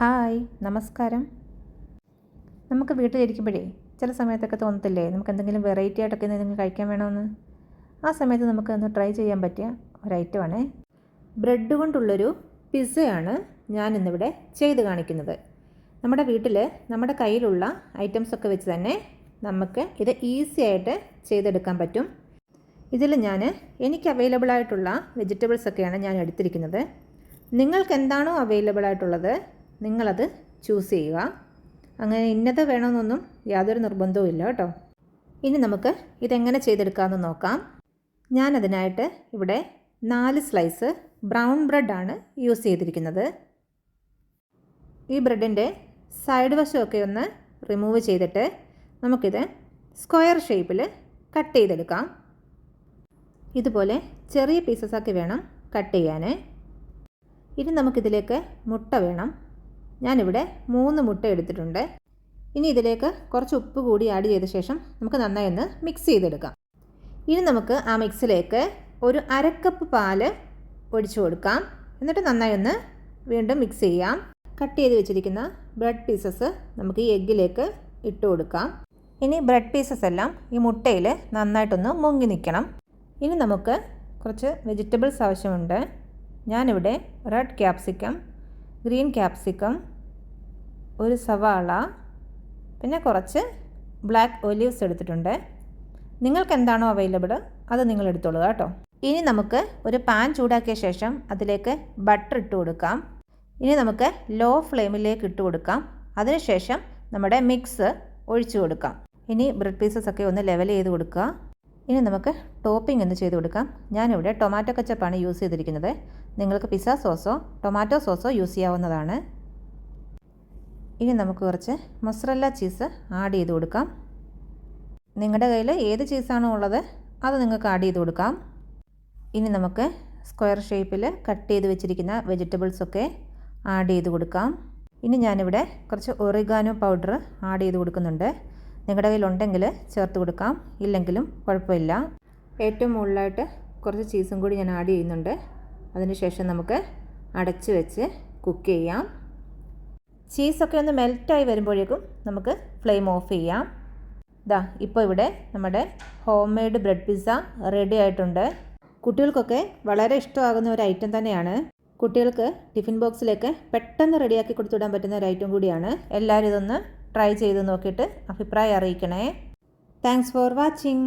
Hi നമസ്കാരം. നമുക്ക് വീട്ടിലിരിക്കുമ്പോഴേ ചില സമയത്തൊക്കെ തോന്നത്തില്ലേ? നമുക്ക് എന്തെങ്കിലും വെറൈറ്റി ആയിട്ടൊക്കെ എന്തെങ്കിലും കഴിക്കാൻ വേണമെന്ന് ആ സമയത്ത് നമുക്ക് ഒന്ന് ട്രൈ ചെയ്യാൻ പറ്റിയ ഒരു ഐറ്റമാണ് ബ്രെഡ് കൊണ്ടുള്ളൊരു പിസ്സയാണ് ഞാൻ ഇന്നിവിടെ ചെയ്ത് കാണിക്കുന്നത്. നമ്മുടെ വീട്ടിൽ നമ്മുടെ കയ്യിലുള്ള ഐറ്റംസ് ഒക്കെ വെച്ച് തന്നെ നമുക്ക് ഇത് ഈസി ആയിട്ട് ചെയ്തെടുക്കാൻ പറ്റും. ഇതിൽ ഞാൻ എനിക്ക് അവൈലബിൾ ആയിട്ടുള്ള വെജിറ്റബിൾസ് ഒക്കെയാണ് ഞാൻ എടുത്തിരിക്കുന്നത്. നിങ്ങൾക്ക് എന്താണോ അവൈലബിൾ ആയിട്ടുള്ളത് നിങ്ങളത് ചൂസ് ചെയ്യുക. അങ്ങനെ ഇന്നത് വേണമെന്നൊന്നും യാതൊരു നിർബന്ധവും ഇല്ല കേട്ടോ. ഇനി നമുക്ക് ഇതെങ്ങനെ ചെയ്തെടുക്കാമെന്ന് നോക്കാം. ഞാൻ അതിനായിട്ട് ഇവിടെ നാല് സ്ലൈസ് ബ്രൗൺ ബ്രെഡാണ് യൂസ് ചെയ്തിരിക്കുന്നത്. ഈ ബ്രെഡിന്റെ സൈഡ് വശമൊക്കെ ഒന്ന് റിമൂവ് ചെയ്തിട്ട് നമുക്കിത് സ്ക്വയർ ഷേപ്പിൽ കട്ട് ചെയ്തെടുക്കാം. ഇതുപോലെ ചെറിയ പീസസ് ആക്കി വേണം കട്ട് ചെയ്യാൻ ഇനി നമുക്കിതിലേക്ക് മുട്ട വേണം. ഞാനിവിടെ മൂന്ന് മുട്ട എടുത്തിട്ടുണ്ട്. ഇനി ഇതിലേക്ക് കുറച്ച് ഉപ്പ് കൂടി ആഡ് ചെയ്ത ശേഷം നമുക്ക് നന്നായി ഒന്ന് മിക്സ് ചെയ്തെടുക്കാം. ഇനി നമുക്ക് ആ മിക്സിലേക്ക് ഒരു അരക്കപ്പ് പാൽ ഒഴിച്ചു കൊടുക്കാം. എന്നിട്ട് നന്നായി ഒന്ന് വീണ്ടും മിക്സ് ചെയ്യാം. കട്ട് ചെയ്ത് വെച്ചിരിക്കുന്ന ബ്രെഡ് പീസസ് നമുക്ക് ഈ എഗ്ഗിലേക്ക് ഇട്ട് കൊടുക്കാം. ഇനി ബ്രെഡ് പീസസ് എല്ലാം ഈ മുട്ടയിൽ നന്നായിട്ടൊന്ന് മുങ്ങി നിൽക്കണം. ഇനി നമുക്ക് കുറച്ച് വെജിറ്റബിൾസ് ആവശ്യമുണ്ട്. ഞാനിവിടെ റെഡ് ക്യാപ്സിക്കം ഗ്രീൻ ക്യാപ്സിക്കം ഒരു സവാള പിന്നെ കുറച്ച് ബ്ലാക്ക് ഒലീവ്സ് എടുത്തിട്ടുണ്ട്. നിങ്ങൾക്ക് എന്താണോ അവൈലബിൾ അത് നിങ്ങൾ എടുത്തോളൂ കേട്ടോ. ഇനി നമുക്ക് ഒരു പാൻ ചൂടാക്കിയ ശേഷം അതിലേക്ക് ബട്ടർ ഇട്ട് കൊടുക്കാം. ഇനി നമുക്ക് ലോ ഫ്ലെയിമിലേക്ക് ഇട്ട് കൊടുക്കാം. അതിനുശേഷം നമ്മുടെ മിക്സ് ഒഴിച്ചു കൊടുക്കാം. ഇനി ബ്രെഡ് പീസസ് ഒക്കെ ഒന്ന് ലെവൽ ചെയ്ത് കൊടുക്കുക. ഇനി നമുക്ക് ടോപ്പിംഗ് ഒന്ന് ചെയ്ത് കൊടുക്കാം. ഞാനിവിടെ ടൊമാറ്റോ കച്ചപ്പാണ് യൂസ് ചെയ്തിരിക്കുന്നത്. നിങ്ങൾക്ക് പിസ്സ സോസോ ടൊമാറ്റോ സോസോ യൂസ് ചെയ്യാവുന്നതാണ്. ഇനി നമുക്ക് കുറച്ച് മൊസറല്ല ചീസ് ആഡ് ചെയ്ത് കൊടുക്കാം. നിങ്ങളുടെ കയ്യിൽ ഏത് ചീസാണോ ഉള്ളത് അത് നിങ്ങൾക്ക് ആഡ് ചെയ്ത് കൊടുക്കാം. ഇനി നമുക്ക് സ്ക്വയർ ഷേപ്പിൽ കട്ട് ചെയ്ത് വെച്ചിരിക്കുന്ന വെജിറ്റബിൾസൊക്കെ ആഡ് ചെയ്ത് കൊടുക്കാം. ഇനി ഞാനിവിടെ കുറച്ച് ഒറിഗാനോ പൗഡർ ആഡ് ചെയ്ത് കൊടുക്കുന്നുണ്ട്. നിങ്ങളുടെ കയ്യിലുണ്ടെങ്കിൽ ചേർത്ത് കൊടുക്കാം. ഇല്ലെങ്കിലും കുഴപ്പമില്ല. ഏറ്റവും മുകളിലായിട്ട് കുറച്ച് ചീസും കൂടി ഞാൻ ആഡ് ചെയ്യുന്നുണ്ട്. അതിനുശേഷം നമുക്ക് അടച്ച് വെച്ച് കുക്ക് ചെയ്യാം. ചീസൊക്കെ ഒന്ന് മെൽറ്റായി വരുമ്പോഴേക്കും നമുക്ക് ഫ്ലെയിം ഓഫ് ചെയ്യാം. ഇതാ ഇപ്പോൾ ഇവിടെ നമ്മുടെ home made bread pizza ready ആയിട്ടുണ്ട്. കുട്ടികൾക്കൊക്കെ വളരെ ഇഷ്ടമാകുന്ന ഒരു ഐറ്റം തന്നെയാണ്. കുട്ടികൾക്ക് ടിഫിൻ ബോക്സിലേക്ക് പെട്ടെന്ന് റെഡിയാക്കി കൊടുത്തുവിടാൻ പറ്റുന്ന ഒരു ഐറ്റം കൂടിയാണ്. എല്ലാവരും ഇതൊന്ന് ട്രൈ ചെയ്ത് നോക്കിയിട്ട് അഭിപ്രായം അറിയിക്കണേ. Thanks for watching